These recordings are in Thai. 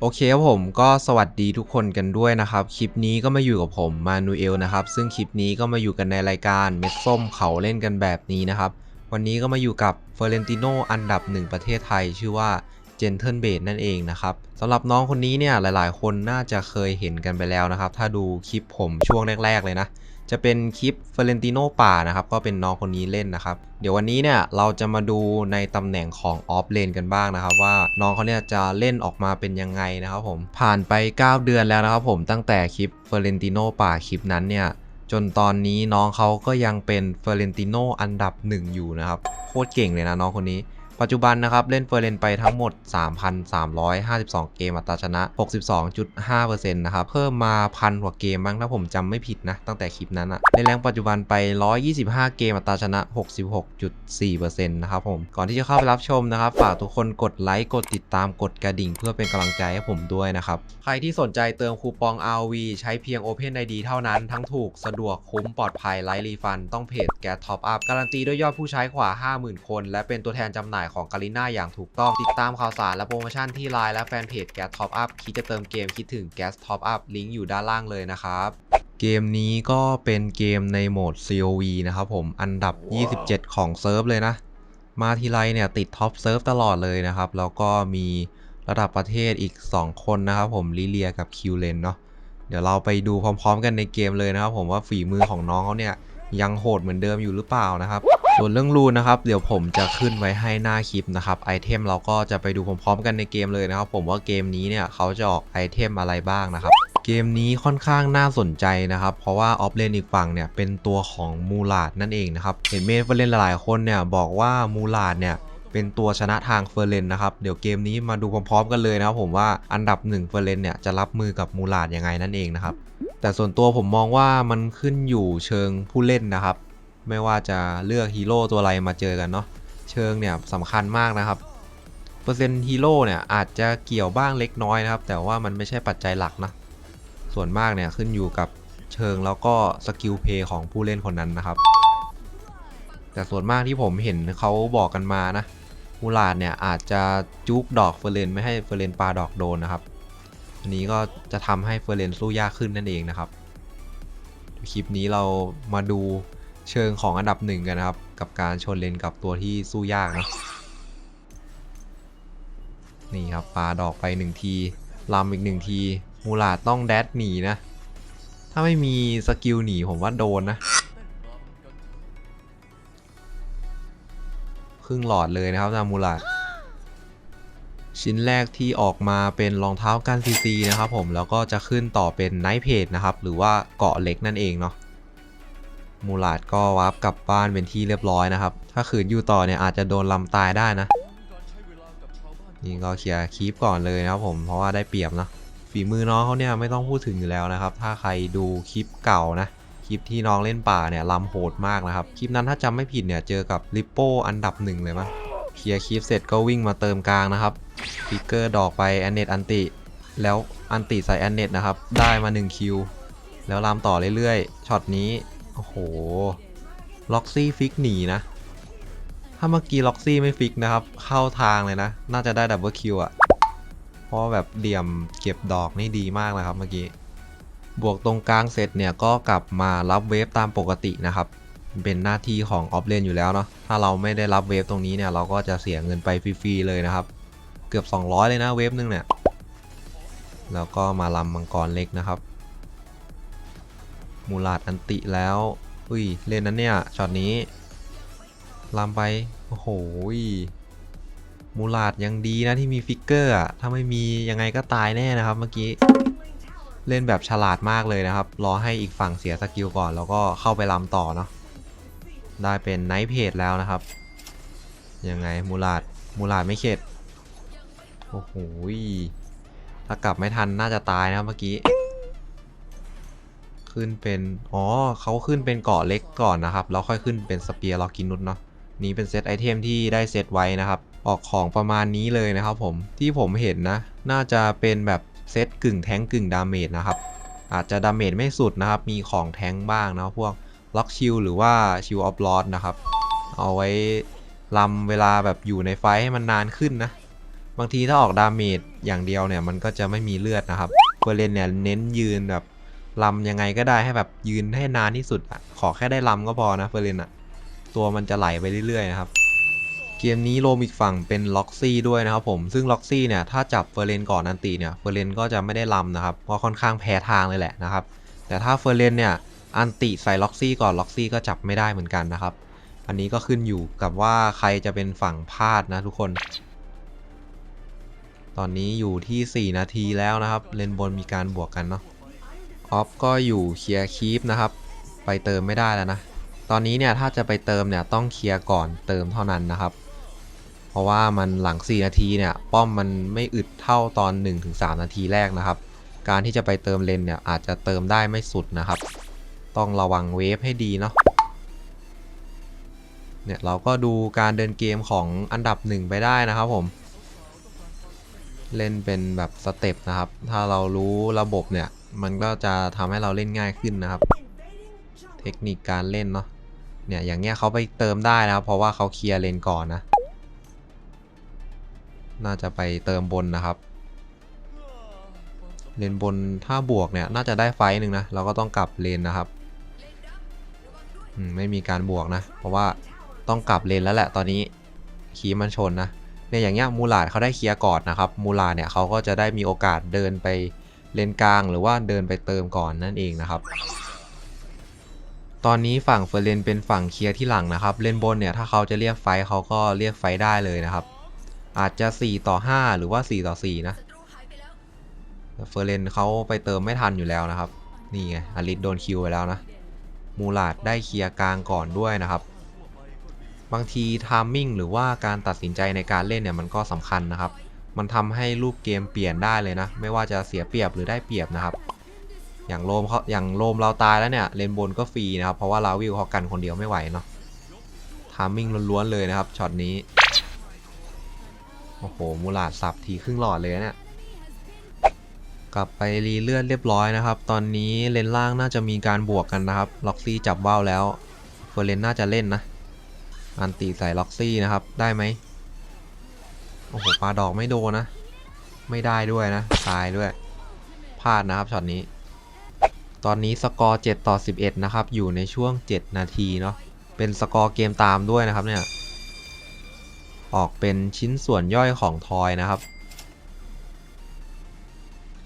โอเคครับผมก็สวัสดีทุกคนกันด้วยนะครับ คลิปนี้ก็มาอยู่กับผมมานูเอลนะครับ ซึ่งคลิปนี้ก็มาอยู่กันในรายการเม็ดส้มเขาเล่นกันแบบนี้นะครับ วันนี้ก็มาอยู่กับเฟอร์เรนติโนอันดับหนึ่งประเทศไทย ชื่อว่าเจนเทิลเบดนั่นเองนะครับสำหรับน้องคนนี้เนี่ยหลายๆ คนน่าจะเคยเห็นกันไปแล้วนะครับ ถ้าดูคลิปผมช่วงแรก ๆ เลยนะ จะเป็นคลิปเฟเรนติโนป่านะครับก็เป็นน้องคนนี้เล่นนะครับ เดี๋ยววันนี้เนี่ยเราจะมาดูในตำแหน่งของออฟเลนกันบ้างนะครับ ว่าน้องเขาเนี่ยจะเล่นออกมาเป็นยังไงนะครับผมผ่านไป 9 เดือนแล้วนะครับผมตั้งแต่คลิปเฟเรนติโนป่าคลิปนั้นเนี่ยจนตอนนี้น้องเขาก็ยังเป็นเฟเรนติโนอันดับหนึ่งอยู่นะครับโคตรเก่งเลยนะน้องคนนี้ ปัจจุบันนะครับ เล่นเฟอร์เรนไปทั้งหมด 3,352 เกมอัตราชนะ 62.5%นะครับ เพิ่มมาพันกว่าเกมบ้างถ้าผมจำไม่ผิดนะ ตั้งแต่คลิปนั้นอะในแรงปัจจุบันไป 125 เกมอัตราชนะ 66.4%นะครับผม ก่อนที่จะเข้าไปรับชมนะครับ ฝากทุกคนกดไลค์ กดติดตาม กดกระดิ่ง เพื่อเป็นกำลังใจให้ผมด้วยนะครับ ใครที่สนใจเติมคูปอง RV ใช้เพียง Open ID เท่านั้น ทั้งถูก สะดวก คุ้ม ปลอดภัย ไร้รีฟัน ต้องเพจแกท็อปอัพ การันตีด้วยยอดผู้ใช้กว่า 50,000 คน และเป็นตัวแทนจำหน่ายของกาลิน่าอย่างถูกต้อง ติดตามข่าวสารและโปรโมชั่นที่ไลน์และแฟนเพจแกท็อปอัพคิดจะเติมเกมคิดถึงแกสท็อปอัพลิงก์อยู่ด้านล่างเลยนะครับเกมนี้ก็เป็นเกมในโหมด COV นะครับผม อันดับ 27 ของเซิร์ฟเลยนะ มาทีไรเนี่ยติดท็อปเซิร์ฟตลอดเลยนะครับ แล้วก็มีระดับประเทศอีก 2 คนนะครับผม ลิเลียกับคิวเลนเนาะ เดี๋ยวเราไปดูพร้อมๆกันในเกมเลยนะครับผมว่าฝีมือของน้องเขาเนี่ย ยังโหดเหมือนเดิมอยู่หรือเปล่านะครับส่วนเรื่องรูนนะครับเดี๋ยวผมจะขึ้นไว้ให้หน้าคลิปนะครับไอเทมเราก็จะไปดูพร้อมๆกันในเกมเลยนะครับผมว่าเกมนี้เนี่ยเขาจะออกไอเทมอะไรบ้างนะครับเกมนี้ค่อนข้างน่าสนใจนะครับ เพราะว่าออฟเลนอีกฝั่งเนี่ยเป็นตัวของมูลาดนั่นเองนะครับเห็นเมนเฟอร์เรนหลายคนเนี่ยบอกว่ามูลาดเนี่ยเป็นตัวชนะทางเฟอร์เรนนะครับเดี๋ยวเกมนี้มาดูพร้อมๆกันเลยนะครับผมว่าอันดับ1เฟอร์เรนเนี่ยจะรับมือกับมูลาดยังไงนั่นเองนะครับ แต่ส่วนตัวผมมองว่ามันขึ้นอยู่เชิงผู้เล่นนะครับ ไม่ว่าจะเลือกฮีโร่ตัวอะไรมาเจอกันเนาะเชิงเนี่ยสำคัญมากนะครับ เปอร์เซ็นต์ฮีโร่เนี่ยอาจจะเกี่ยวบ้างเล็กน้อยนะครับ แต่ว่ามันไม่ใช่ปัจจัยหลักนะ ส่วนมากเนี่ยขึ้นอยู่กับเชิงแล้วก็สกิลเพย์ของผู้เล่นคนนั้นนะครับ แต่ส่วนมากที่ผมเห็นเขาบอกกันมานะมูลาดเนี่ยอาจจะจุกดอกเฟอร์เรนไม่ให้เฟอร์เรนปาดอกโดนนะครับ อันนี้ก็จะทำให้เฟอร์เรนสู้ยากขึ้นนั่นเองนะครับ คลิปนี้เรามาดูเชิงของอันดับหนึ่งกันนะครับ กับการชนเลนกับตัวที่สู้ยากนะนี่ครับปาดอกไปหนึ่งทีลำอีกหนึ่งที มูลาต้องแดดหนีนะ ถ้าไม่มีสกิลหนีผมว่าโดนนะครึ่งหลอดเลยนะครับนามูลาด ชิ้นแรกที่ออกมาเป็นรองเท้ากันซีซีนะครับผมแล้วก็จะขึ้นต่อเป็นไนท์เพจนะครับหรือว่าเกาะเล็กนั่นเองเนาะมูลาดก็วาร์ปกลับบ้านเป็นที่เรียบร้อยนะครับ ถ้าขืนอยู่ต่อเนี่ยอาจจะโดนลำตายได้นะ นี่ก็เคลียร์คีปก่อนเลยนะครับผมเพราะว่าได้เปรียบนะฝีมือน้องเขาเนี่ยไม่ต้องพูดถึงอยู่แล้วนะครับ ถ้าใครดูคลิปเก่านะคลิปที่น้องเล่นป่าเนี่ยลำโหดมากนะครับ คลิปนั้นถ้าจำไม่ผิดเนี่ยเจอกับลิปโป้อันดับหนึ่งเลยมั้ง ลียร์คลิปเสร็จก็วิ่งมาเติมกลางนะครับฟิกเกอร์ดอกไปแอนเนตอันติ แล้วอันติใส่แอนเนตนะครับ ได้มา1คิว แล้วลามต่อเรื่อยๆ ช็อตนี้ โอ้โห ล็อกซี่ฟิกหนีนะ ถ้าเมื่อกี้ล็อกซี่ไม่ฟิกนะครับ เข้าทางเลยนะ น่าจะได้ดับเบิลคิวอะเพราะแบบเดี่ยมเก็บดอกนี่ดีมากเลยครับเมื่อกี้ บวกตรงกลางเสร็จเนี่ยก็กลับมารับเวฟตามปกตินะครับ เป็นหน้าที่ของออฟเลนอยู่แล้วเนาะถ้าเราไม่ได้รับเวฟตรงนี้เนี่ยเราก็จะเสียเงินไปฟรีๆเลยนะครับ เกือบ 200 เลยนะเวฟนึงเนี่ยแล้วก็มาลำมังกรเล็กนะครับ มูลาดอันติแล้วอุ้ยเล่นนั้นเนี่ยช็อตนี้ลำไปโอ้โหมูลาดยังดีนะที่มีฟิกเกอร์อะถ้าไม่มียังไงก็ตายแน่นะครับเมื่อกี้เล่นแบบฉลาดมากเลยนะครับ รอให้อีกฝั่งเสียสกิลก่อนแล้วก็เข้าไปลำต่อเนาะ ได้เป็นไนท์เพจแล้วนะครับ ยังไงมูลาดมูลาดไม่เข็ด โอ้โห ถ้ากลับไม่ทันน่าจะตายนะเมื่อกี้ ขึ้นเป็น อ๋อเขาขึ้นเป็นเกาะเล็กก่อนนะครับ แล้วค่อยขึ้นเป็นสเปียร์ล็อกกินุสเนาะ นี้เป็นเซตไอเทมที่ได้เซตไว้นะครับ ออกของประมาณนี้เลยนะครับผม ที่ผมเห็นนะ น่าจะเป็นแบบเซตกึ่งแท้งกึ่งดาเมจนะครับ อาจจะดาเมจไม่สุดนะครับ มีของแท้งบ้างนะพวก ล็อกชิลหรือว่าชิลออฟลอดนะครับ เอาไว้ลำเวลาแบบอยู่ในไฟให้มันนานขึ้นนะ บางทีถ้าออกดาเมจอย่างเดียวเนี่ยมันก็จะไม่มีเลือดนะครับเฟอร์เรนเนี่ยเน้นยืนแบบลำยังไงก็ได้ให้แบบยืนให้นานที่สุดอะขอแค่ได้ลำก็พอนะเฟอร์เรนอะตัวมันจะไหลไปเรื่อยๆนะครับ เกมนี้โรมอีกฝั่งเป็นล็อกซี่ด้วยนะครับผม ซึ่งล็อกซี่เนี่ยถ้าจับเฟอร์เรนก่อนอันตีเนี่ยเฟอร์เรนก็จะไม่ได้ลำนะครับเพราะค่อนข้างแพ้ทางเลยแหละนะครับ แต่ถ้าเฟอร์เรนเนี่ย อันติใส่ล็อกซี่ก่อนล็อกซี่ก็จับไม่ได้เหมือนกันนะครับ อันนี้ก็ขึ้นอยู่กับว่าใครจะเป็นฝั่งพลาดนะทุกคน ตอนนี้อยู่ที่ 4 นาทีแล้วนะครับ เลนบนมีการบวกกันเนาะออฟก็อยู่เคลียร์คีปนะครับ ไปเติมไม่ได้แล้วนะ ตอนนี้เนี่ยถ้าจะไปเติมเนี่ยต้องเคลียร์ก่อนเติมเท่านั้นนะครับ เพราะว่ามันหลัง 4 นาทีเนี่ยป้อมมันไม่อึดเท่าตอน 1-3 นาทีแรกนะครับ การที่จะไปเติมเลนเนี่ยอาจจะเติมได้ไม่สุดนะครับ ต้องระวังเวฟให้ดีเนาะเนี่ยเราก็ดูการเดินเกมของอันดับหนึ่งไปได้นะครับผม เล่นเป็นแบบสเต็ปนะครับ ถ้าเรารู้ระบบเนี่ย มันก็จะทำให้เราเล่นง่ายขึ้นนะครับ เทคนิคการเล่นเนาะเนี่ยอย่างเงี้ยเขาไปเติมได้นะครับ เพราะว่าเขาเคลียร์เลนก่อนนะ น่าจะไปเติมบนนะครับเลนบนถ้าบวกเนี่ยน่าจะได้ไฟต์หนึ่งนะเราก็ต้องกลับเลนนะครับ ไม่มีการบวกนะ เพราะว่าต้องกลับเลนแล้วแหละตอนนี้คีมันชนนะเนี่ยอย่างเงี้ยมูลาดเขาได้เคลียร์ก่อนนะครับมูลาดเนี่ยเขาก็จะได้มีโอกาสเดินไปเลนกลาง หรือว่าเดินไปเติมก่อนนั่นเองนะครับ ตอนนี้ฝั่งเฟอร์เรนเป็นฝั่งเคลียร์ที่หลังนะครับเลนบนเนี่ยถ้าเขาจะเรียกไฟเขาก็เรียกไฟได้เลยนะครับ อาจจะ 4 ต่อ 5 หรือว่า 4 ต่อ 4 นะเฟอร์เรนเขาไปเติมไม่ทันอยู่แล้วนะครับ นี่ไงอลิสโดนคิวไปแล้วนะ มูลาดได้เคลียร์กลางก่อนด้วยนะครับ บางทีทามมิ่งหรือว่าการตัดสินใจในการเล่นเนี่ยมันก็สำคัญนะครับ มันทำให้รูปเกมเปลี่ยนได้เลยนะ ไม่ว่าจะเสียเปรียบหรือได้เปรียบนะครับ อย่างโลมเขาอย่างโลมเราตายแล้วเนี่ยเลนบนก็ฟรีนะครับ เพราะว่าลาวิวเขากันคนเดียวไม่ไหวเนาะทามมิ่งล้วนๆเลยนะครับช็อตนี้ โอ้โห มูลาดสับทีครึ่งหลอดเลยนะเนี่ย กลับไปรีเลือดเรียบร้อยนะครับ ตอนนี้เลนล่างน่าจะมีการบวกกันนะครับ ล็อกซี่จับว่าวแล้วเฟอร์เรนน่าจะเล่นนะ อันตีใส่ล็อกซี่นะครับ ได้ไหมโอ้โหปลาดอกไม่โดนนะ ไม่ได้ด้วยนะ ตายด้วย พลาดนะครับช็อตนี้ ตอนนี้สกอร์7ต่อ 11 นะครับ อยู่ในช่วง 7 นาทีเนาะ เป็นสกอร์เกมตามด้วยนะครับเนี่ย ออกเป็นชิ้นส่วนย่อยของทอยนะครับ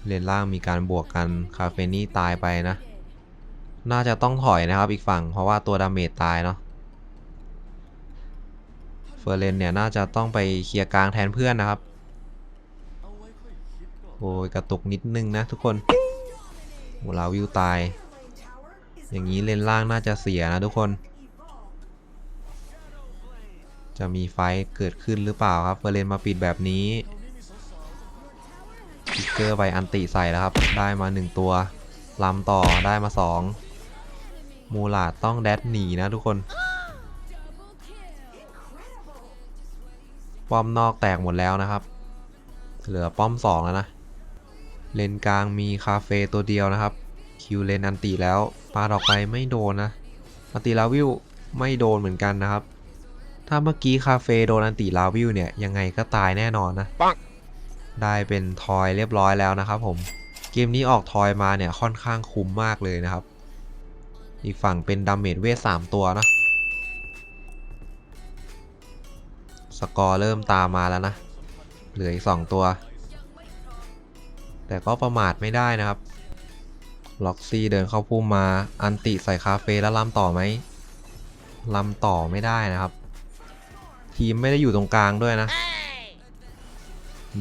เลนล่างมีการบวกกัน คาเฟนี่ตายไปนะ น่าจะต้องถอยนะครับอีกฝั่ง เพราะว่าตัวดาเมจตายเนาะ เฟอร์เรนเนี่ยน่าจะต้องไปเคลียร์กลางแทนเพื่อนนะครับ โอ้ยกระตุกนิดนึงนะทุกคนโหลาวิวตาย อย่างนี้เลนล่างน่าจะเสียนะทุกคน จะมีไฟท์เกิดขึ้นหรือเปล่าครับ เฟอร์เรนมาปิดแบบนี้ พิกเกอร์ไปอันติใส่แล้วครับ ได้มา 1 ตัวลำต่อได้มา 2 มูลาดต้องแดดหนีนะทุกคนป้อมนอกแตกหมดแล้วนะครับ เหลือป้อม 2 แล้วนะ เลนกลางมีคาเฟ่ตัวเดียวนะครับ คิวเลนอันตีแล้วปาดออกไปไม่โดนนะอันตีลาวิวไม่โดนเหมือนกันนะครับ ถ้าเมื่อกี้คาเฟ่โดนอันตีลาวิวเนี่ยยังไงก็ตายแน่นอนนะ ได้เป็นทอยเรียบร้อยแล้วนะครับผมเกมนี้ออกทอยมาเนี่ยค่อนข้างคุ้มมากเลยนะครับ อีกฝั่งเป็นดาเมจเวท3ตัวนะสกอร์เริ่มตามมาแล้วนะ เหลืออีก2ตัว แต่ก็ประมาทไม่ได้นะครับล็อกซี่เดินเข้าพุ่มมา อันติใส่คาเฟ่แล้วลำต่อไหมลำต่อไม่ได้นะครับ ทีมไม่ได้อยู่ตรงกลางด้วยนะ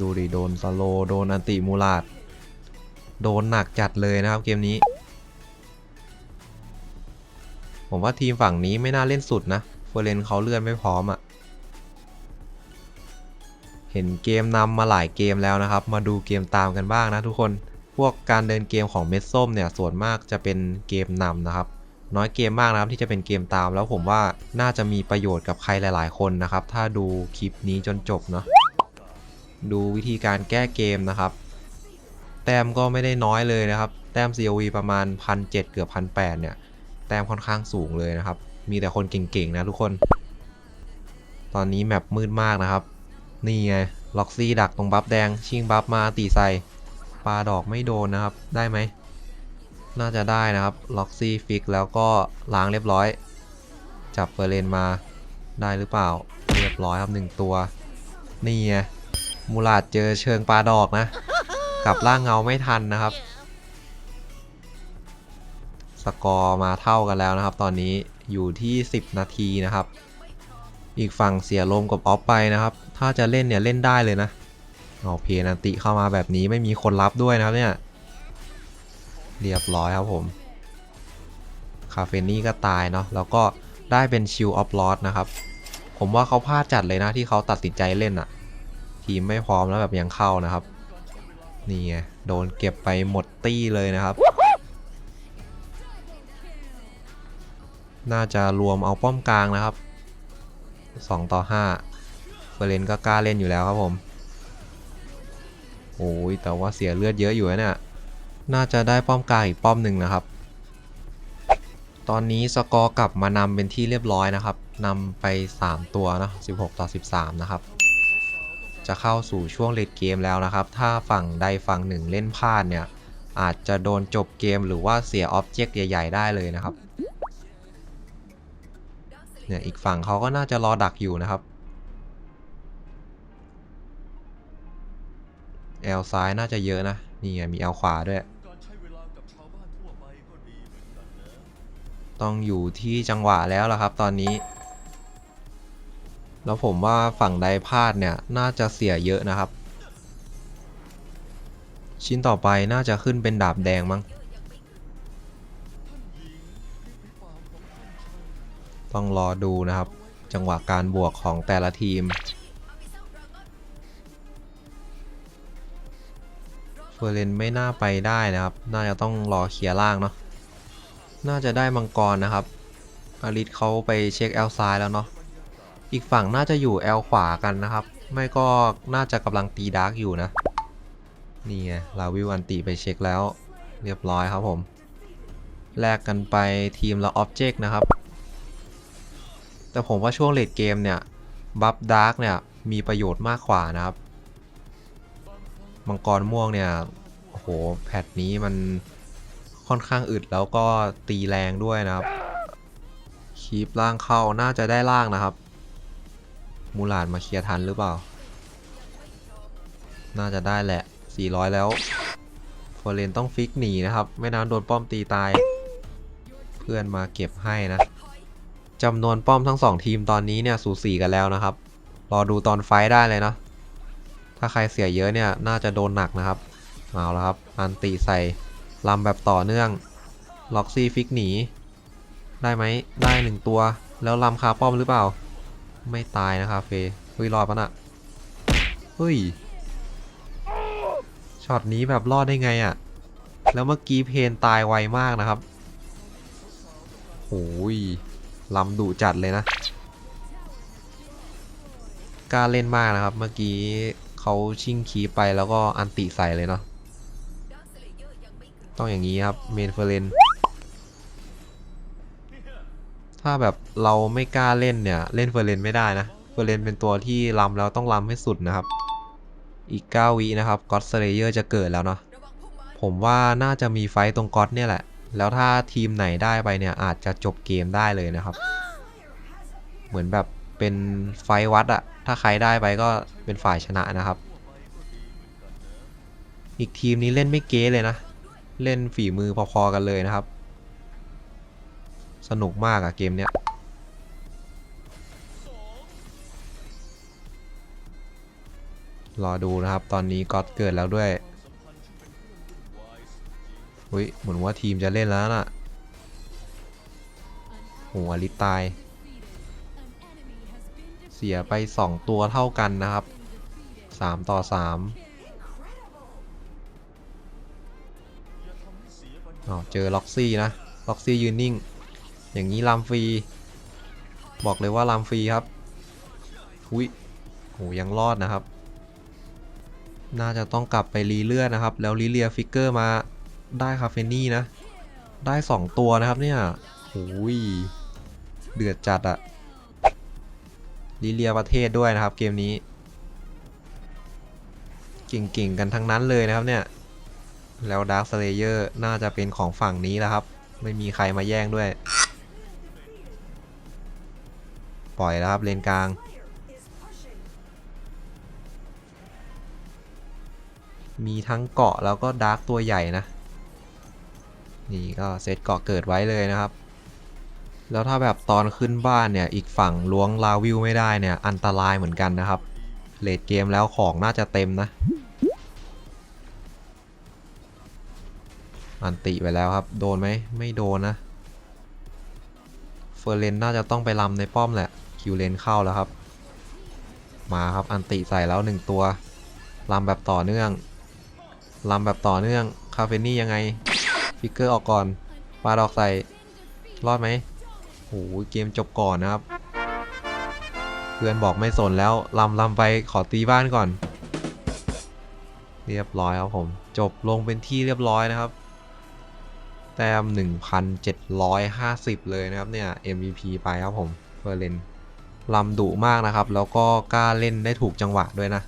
ดูดิโดนสโลโดนอันติมูลาด โดนหนักจัดเลยนะครับเกมนี้ ผมว่าทีมฝั่งนี้ไม่น่าเล่นสุดนะเฟอร์เรนเขาเลื่อนไม่พร้อมอะ่ะ เห็นเกมนำมาหลายเกมแล้วนะครับ มาดูเกมตามกันบ้างนะทุกคน พวกการเดินเกมของเม็ดส้มเนี่ยส่วนมากจะเป็นเกมนำนะครับน้อยเกมมากนะครับที่จะเป็นเกมตามแล้วผมว่าน่าจะมีประโยชน์กับใครหลาย ๆ คนนะครับ ถ้าดูคลิปนี้จนจบเนาะ ดูวิธีการแก้เกมนะครับ แต้มก็ไม่ได้น้อยเลยนะครับ แต้ม COV ประมาณ 1,700 เกือบ 1,800 เนี่ย แต้มค่อนข้างสูงเลยนะครับ มีแต่คนเก่งๆ นะทุกคน ตอนนี้แมปมืดมากนะครับ นี่ไง ล็อกซี่ดักตรงบัฟแดง ชิงบัฟมาตีใส่ปลาดอกไม่โดนนะครับ ได้ไหม น่าจะได้นะครับ ล็อกซี่ฟิกแล้วก็ล้างเรียบร้อย จับเฟอร์เรนมาได้หรือเปล่า เรียบร้อยครับหนึ่งตัว นี่ไง มูลาดเจอเชิงปลาดอกนะ กลับล่างเงาไม่ทันนะครับ สกอร์มาเท่ากันแล้วนะครับ ตอนนี้อยู่ที่ 10 นาทีนะครับ อีกฝั่งเสียลมกับออฟไปนะครับ ถ้าจะเล่นเนี่ยเล่นได้เลยนะเอาเพนันติเข้ามาแบบนี้ไม่มีคนรับด้วยนะครับเนี่ย เรียบร้อยครับผม คาเฟนี่ก็ตายเนาะแล้วก็ได้เป็นชิลออฟลอสนะครับ ผมว่าเขาพลาดจัดเลยนะที่เขาตัดสินใจเล่นอะ ทีมไม่พร้อมแล้วแบบยังเข้านะครับ นี่ไงโดนเก็บไปหมดตี้เลยนะครับ น่าจะรวมเอาป้อมกลางนะครับ 2 ต่อ 5เฟอร์เรนก็กล้าเล่นอยู่แล้วครับผม โอ้ยแต่ว่าเสียเลือดเยอะอยู่นะเนี่ย น่าจะได้ป้อมกลางอีกป้อมหนึ่งนะครับ ตอนนี้สกอร์กลับมานำเป็นที่เรียบร้อยนะครับนำไป 3 ตัวนะ16 ต่อ 13 นะครับ จะเข้าสู่ช่วงเลดเกมแล้วนะครับ ถ้าฝั่งใดฝั่งหนึ่งเล่นพลาดเนี่ย อาจจะโดนจบเกมหรือว่าเสียออบเจกต์ใหญ่ ๆ ได้เลยนะครับ เนี่ยอีกฝั่งเขาก็น่าจะรอดักอยู่นะครับแอลซ้ายน่าจะเยอะนะ นี่ไงมีแอลขวาด้วย ต้องอยู่ที่จังหวะแล้วล่ะครับตอนนี้ แล้วผมว่าฝั่งใดพลาดเนี่ย น่าจะเสียเยอะนะครับ ชิ้นต่อไปน่าจะขึ้นเป็นดาบแดงมั้งต้องรอดูนะครับ จังหวะการบวกของแต่ละทีมเฟอร์เรนไม่น่าไปได้นะครับ น่าจะต้องรอเคลียร์ล่างเนาะน่าจะได้มังกรนะครับ อาริสเขาไปเช็คแอลซ้ายแล้วเนาะ อีกฝั่งน่าจะอยู่แอลขวากันนะครับ ไม่ก็น่าจะกำลังตีดาร์กอยู่นะ นี่ไงลาวิวอันตีไปเช็คแล้ว เรียบร้อยครับผม แลกกันไปทีมละออบเจกต์นะครับ แต่ผมว่าช่วงเลดเกมเนี่ย บัฟดาร์กเนี่ย มีประโยชน์มากกว่านะครับ มังกรม่วงเนี่ย โอ้โห แพทนี้มันค่อนข้างอึดแล้วก็ตีแรงด้วยนะครับคีปล่างเข้าน่าจะได้ล่างนะครับ มูลานมาเคลียร์ทันหรือเปล่า น่าจะได้แหละ 400 แล้วฟอร์เรนต้องฟิกหนีนะครับ ไม่นั้นโดนป้อมตีตาย เพื่อนมาเก็บให้นะจำนวนป้อมทั้งสองทีมตอนนี้เนี่ยสูสีกันแล้วนะครับ รอดูตอนไฟได้เลยนะ ถ้าใครเสียเยอะเนี่ยน่าจะโดนหนักนะครับ เอาแล้วครับ อันตีใส่ลำแบบต่อเนื่อง ล็อกซี่ฟิกหนี ได้ไหม ได้หนึ่งตัว แล้วลำคาป้อมหรือเปล่า ไม่ตายนะครับเฟเฮ้ยรอดปะน่ะเฮ้ยช็อตนี้แบบรอดได้ไงอะ่ะ แล้วเมื่อกี้เพนตายไวมากนะครับโอ้ยลำดุจัดเลยนะกล้าเล่นมากนะครับ เมื่อกี้เขาชิงคีไปแล้วก็อันติใส่เลยเนาะต้องอย่างนี้ครับเมนเฟรน ถ้าแบบเราไม่กล้าเล่นเนี่ย เล่นเฟอร์เรนไม่ได้นะ เฟอร์เรนเป็นตัวที่ลำแล้วต้องลำให้สุดนะครับ อีก 9 วินะครับก็ d สเลเยอร์จะเกิดแล้วเนาะ ผมว่าน่าจะมีไฟตรงก็ d เนี่ยแหละ แล้วถ้าทีมไหนได้ไปเนี่ยอาจจะจบเกมได้เลยนะครับ เหมือนแบบเป็นไฟวัดอะถ้าใครได้ไปก็เป็นฝ่ายชนะนะครับ อีกทีมนี้เล่นไม่เก๊เลยนะ เล่นฝีมือพอๆกันเลยนะครับ สนุกมากอะเกมเนี้ยรอดูนะครับ ตอนนี้ก็เกิดแล้วด้วยอุ้ยเหมือนว่าทีมจะเล่นแล้วน่ะโหอลิตาย เสียไป 2 ตัวเท่ากันนะครับ 3 ต่อ 3อ๋อเจอล็อกซี่นะ ล็อกซี่ยืนนิ่ง อย่างนี้ลามฟรี บอกเลยว่าลามฟรีครับอุ้ยโหยังรอดนะครับ น่าจะต้องกลับไปรีเลือดนะครับ แล้วรีเลียฟิกเกอร์มาได้คาเฟนี่นะ ได้ 2 ตัวนะครับเนี่ยโอ้ยเดือดจัดอะรีเลียประเทศด้วยนะครับเกมนี้ เก่งๆกันทั้งนั้นเลยนะครับเนี่ย แล้วดาร์ s สเลเยอร์น่าจะเป็นของฝั่งนี้แล้วครับ ไม่มีใครมาแย่งด้วย ปล่อยแล้วครับเลนกลาง มีทั้งเกาะแล้วก็ดาร์กตัวใหญ่นะ นี่ก็เซตเกาะเกิดไว้เลยนะครับ แล้วถ้าแบบตอนขึ้นบ้านเนี่ย อีกฝั่งล้วงลาวิวไม่ได้เนี่ย อันตรายเหมือนกันนะครับเลดเกมแล้วของน่าจะเต็มนะ อันติไปแล้วครับ โดนไหมไม่โดนนะ เฟอร์เรนน่าจะต้องไปลำในป้อมแหละ คิวเลนเข้าแล้วครับ มาครับอันติใส่แล้วหนึ่งตัวลำแบบต่อเนื่องลำแบบต่อเนื่องคาเฟนี่ยังไงฟิกเกอร์ออกก่อนปาดอกใส่รอดไหมโอ้โหเกมจบก่อนนะครับ เพื่อนบอกไม่สนแล้วลำลำไปขอตีบ้านก่อน เรียบร้อยครับผม จบลงเป็นที่เรียบร้อยนะครับ แต้ม 1,750 เลยนะครับเนี่ย MVP ไปครับผมเฟอร์เรน ลำดุมากนะครับ แล้วก็กล้าเล่นได้ถูกจังหวะด้วยนะ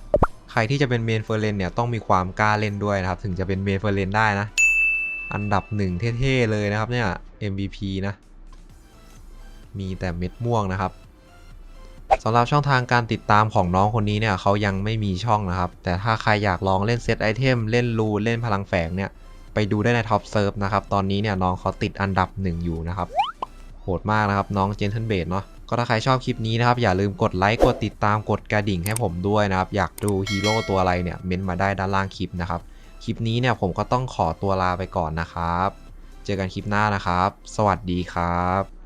ใครที่จะเป็นเมนเฟอร์เรนเนี่ยต้องมีความกล้าเล่นด้วยนะครับ ถึงจะเป็นเมนเฟอร์เรนได้นะ อันดับหนึ่งเท่ๆเลยนะครับเนี่ย MVP นะ มีแต่เม็ดม่วงนะครับสำหรับช่องทางการติดตามของน้องคนนี้เนี่ยเขายังไม่มีช่องนะครับ แต่ถ้าใครอยากลองเล่นเซตไอเทมเล่นรูเล่นพลังแฝงเนี่ยไปดูได้ในท็อปเซิร์ฟนะครับ ตอนนี้เนี่ยน้องเขาติดอันดับหนึ่งอยู่นะครับ โหดมากนะครับ น้องเจนเทนเบดเนาะ ก็ถ้าใครชอบคลิปนี้นะครับ อย่าลืมกดไลค์กดติดตามกดกระดิ่งให้ผมด้วยนะครับ อยากดูฮีโร่ตัวอะไรเนี่ยเม้นต์มาได้ด้านล่างคลิปนะครับ คลิปนี้เนี่ยผมก็ต้องขอตัวลาไปก่อนนะครับ เจอกันคลิปหน้านะครับ สวัสดีครับ